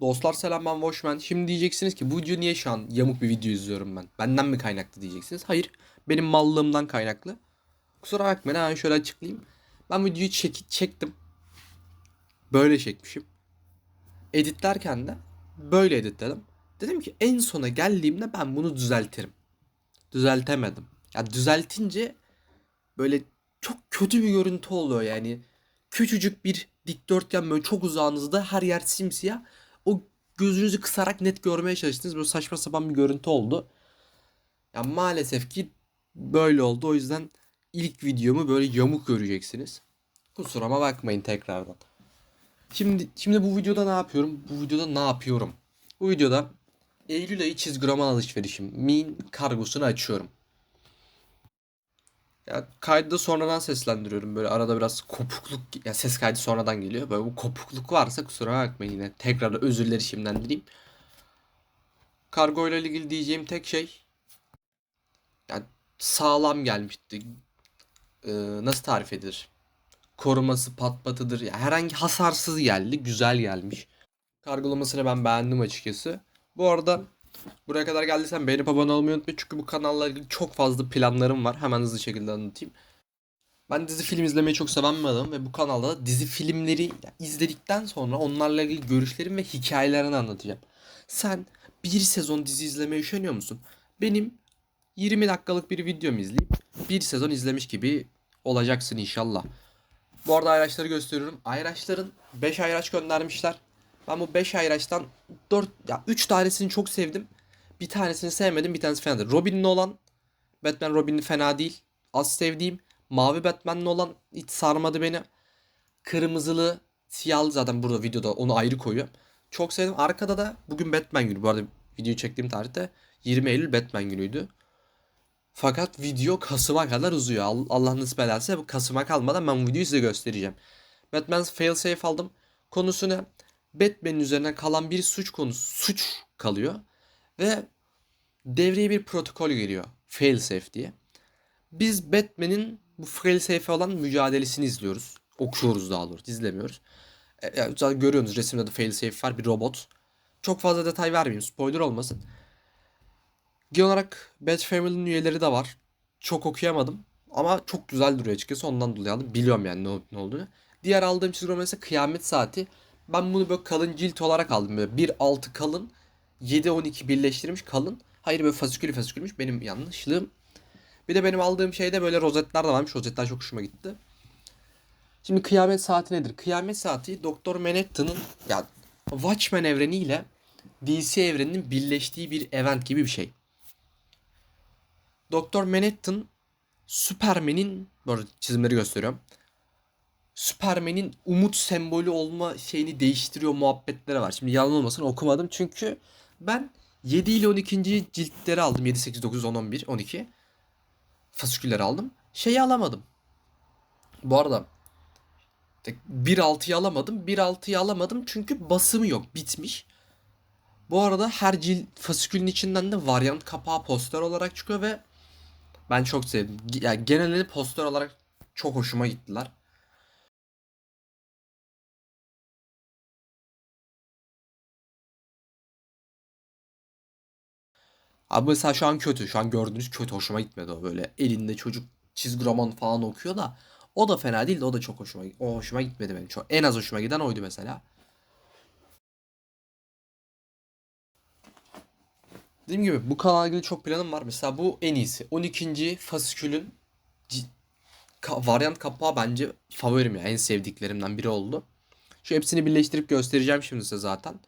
Dostlar selam ben Watchman. Şimdi diyeceksiniz ki bu video niye şu an yamuk bir video izliyorum ben? Benden mi kaynaklı diyeceksiniz. Hayır benim mallığımdan kaynaklı. Kusura bakmayın hemen şöyle açıklayayım. Ben videoyu çek çektim. Böyle çekmişim. Editlerken de böyle editledim. Dedim ki en sona geldiğimde ben bunu düzeltirim. Düzeltemedim. Ya düzeltince böyle çok kötü bir görüntü oluyor yani. Küçücük bir dikdörtgen böyle çok uzağınızda her yer simsiyah. O gözünüzü kısarak net görmeye çalıştınız. Böyle saçma sapan bir görüntü oldu. Ya maalesef ki böyle oldu. O yüzden ilk videomu böyle yamuk göreceksiniz. Kusuruma bakmayın tekrardan. Şimdi şimdi bu videoda ne yapıyorum? Bu videoda ne yapıyorum? Bu videoda Eylül ayı çizgi roman alışverişim. Min kargosunu açıyorum. Ya kaydı da sonradan seslendiriyorum. Böyle arada biraz kopukluk, ya ses kaydı sonradan geliyor. Böyle bu kopukluk varsa kusura bakmayın yine. Tekrar özürleri şimdiden dileyim. Kargo ile ilgili diyeceğim tek şey yani sağlam gelmişti. Ee, nasıl tarif edilir? Koruması pat patıdır. Herhangi hasarsız geldi. Güzel gelmiş. Kargolamasını ben beğendim açıkçası. Bu arada buraya kadar geldiysen beğenip abone olmayı unutma. Çünkü bu kanalla ilgili çok fazla planlarım var. Hemen hızlı şekilde anlatayım. Ben dizi film izlemeyi çok seven bir adamım ve bu kanalda da dizi filmleri izledikten sonra onlarla ilgili görüşlerim ve hikayelerini anlatacağım. Sen bir sezon dizi izlemeye üşeniyor musun? Benim 20 dakikalık bir videomu izleyip bir sezon izlemiş gibi olacaksın inşallah. Bu arada ayraçları gösteriyorum. Ayraçların 5 ayraç göndermişler. Ben bu 5 ayraçtan 4 ya 3 tanesini çok sevdim. Bir tanesini sevmedim, bir tanesi fena değil. Robin'in olan Batman Robin'in fena değil. Az sevdiğim Mavi Batman'li olan hiç sarmadı beni. Kırmızılı, siyahlı zaten burada videoda onu ayrı koyuyorum. Çok sevdim. Arkada da bugün Batman günü. Bu arada videoyu çektiğim tarihte 20 Eylül Batman günüydü. Fakat video Kasım'a kadar uzuyor. Al- Allah nasip ederse bu Kasım'a kalmadan ben bu videoyu size göstereceğim. Batman Failsafe aldım. Konusu ne? Batman'in üzerine kalan bir suç konusu. Suç kalıyor. Ve devreye bir protokol geliyor. Failsafe diye. Biz Batman'in bu failsafe olan mücadelesini izliyoruz. Okuyoruz daha doğrusu. izlemiyoruz. E, ya zaten görüyorsunuz resimde de failsafe var bir robot. Çok fazla detay vermeyeyim spoiler olmasın. Genel olarak Bat Family'nin üyeleri de var. Çok okuyamadım. Ama çok güzel duruyor açıkçası ondan dolayı aldım. Biliyorum yani ne, ne olduğunu. Diğer aldığım çizgi roman ise Kıyamet Saati. Ben bunu böyle kalın cilt olarak aldım. Böyle 1.6 kalın. 7-12 birleştirilmiş kalın. Hayır böyle fasikülü fasikülmüş. Benim yanlışlığım. Bir de benim aldığım şeyde böyle rozetler de varmış. Rozetler çok hoşuma gitti. Şimdi kıyamet saati nedir? Kıyamet saati Doktor Manhattan'ın ya Watchmen evreniyle DC evreninin birleştiği bir event gibi bir şey. Doktor Manhattan Superman'in arada çizimleri gösteriyorum. Superman'in umut sembolü olma şeyini değiştiriyor muhabbetleri var. Şimdi yalan olmasın okumadım çünkü ben 7 ile 12. ciltleri aldım. 7, 8, 9, 10, 11, 12 fasikülleri aldım. Şeyi alamadım. Bu arada 1.6'yı alamadım. 1.6'yı alamadım çünkü basımı yok. Bitmiş. Bu arada her cilt fasikülün içinden de varyant kapağı poster olarak çıkıyor ve ben çok sevdim. Yani genelini poster olarak çok hoşuma gittiler. Abi mesela şu an kötü. Şu an gördüğünüz kötü. Hoşuma gitmedi o böyle. Elinde çocuk çizgi roman falan okuyor da. O da fena değil de o da çok hoşuma O hoşuma gitmedi benim. Çok, en az hoşuma giden oydu mesela. Dediğim gibi bu kanalla ilgili çok planım var. Mesela bu en iyisi. 12. fasikülün ka- varyant kapağı bence favorim ya. En sevdiklerimden biri oldu. Şu hepsini birleştirip göstereceğim şimdi size zaten.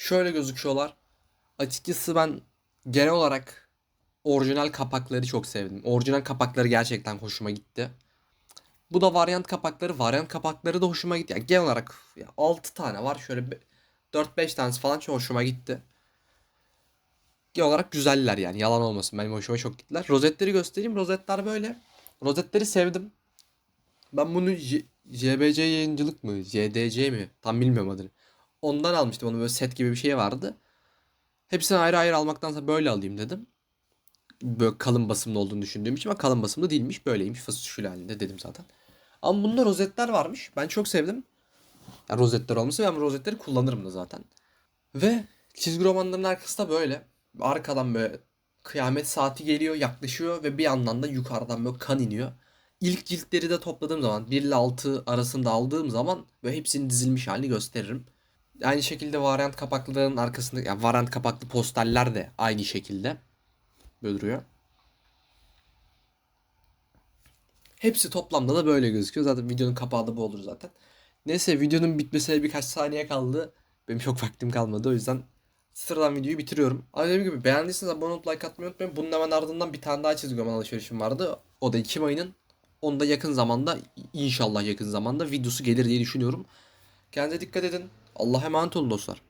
Şöyle gözüküyorlar. Açıkçası ben genel olarak orijinal kapakları çok sevdim. Orijinal kapakları gerçekten hoşuma gitti. Bu da varyant kapakları. Varyant kapakları da hoşuma gitti. Yani genel olarak ya 6 tane var. Şöyle bir- 4-5 tanesi falan çok hoşuma gitti. Genel olarak güzeller yani. Yalan olmasın. Benim hoşuma çok gittiler. Rozetleri göstereyim. Rozetler böyle. Rozetleri sevdim. Ben bunu JBC yayıncılık mı? JDC mi? Tam bilmiyorum adını. Ondan almıştım. Onun böyle set gibi bir şey vardı. Hepsini ayrı ayrı almaktansa böyle alayım dedim. böyle kalın basımlı olduğunu düşündüğüm için ama kalın basımlı değilmiş. Böyleymiş fasulye halinde dedim zaten. Ama bunda rozetler varmış. Ben çok sevdim. Yani rozetler olması ben rozetleri kullanırım da zaten. Ve çizgi romanların arkası da böyle. Arkadan böyle kıyamet saati geliyor, yaklaşıyor ve bir yandan da yukarıdan böyle kan iniyor. İlk ciltleri de topladığım zaman 1 ile 6 arasında aldığım zaman ve hepsinin dizilmiş halini gösteririm. Aynı şekilde varyant kapaklıların arkasında yani varyant kapaklı posterler de aynı şekilde duruyor. Hepsi toplamda da böyle gözüküyor. Zaten videonun kapağı da bu olur zaten. Neyse videonun bitmesine birkaç saniye kaldı. Benim çok vaktim kalmadı o yüzden sıradan videoyu bitiriyorum. Ama dediğim gibi beğendiyseniz abone olup like atmayı unutmayın. Bunun hemen ardından bir tane daha çizgi roman alışverişim vardı. O da Ekim ayının. Onu da yakın zamanda inşallah yakın zamanda videosu gelir diye düşünüyorum. Kendinize dikkat edin. Allah'a emanet olun dostlar.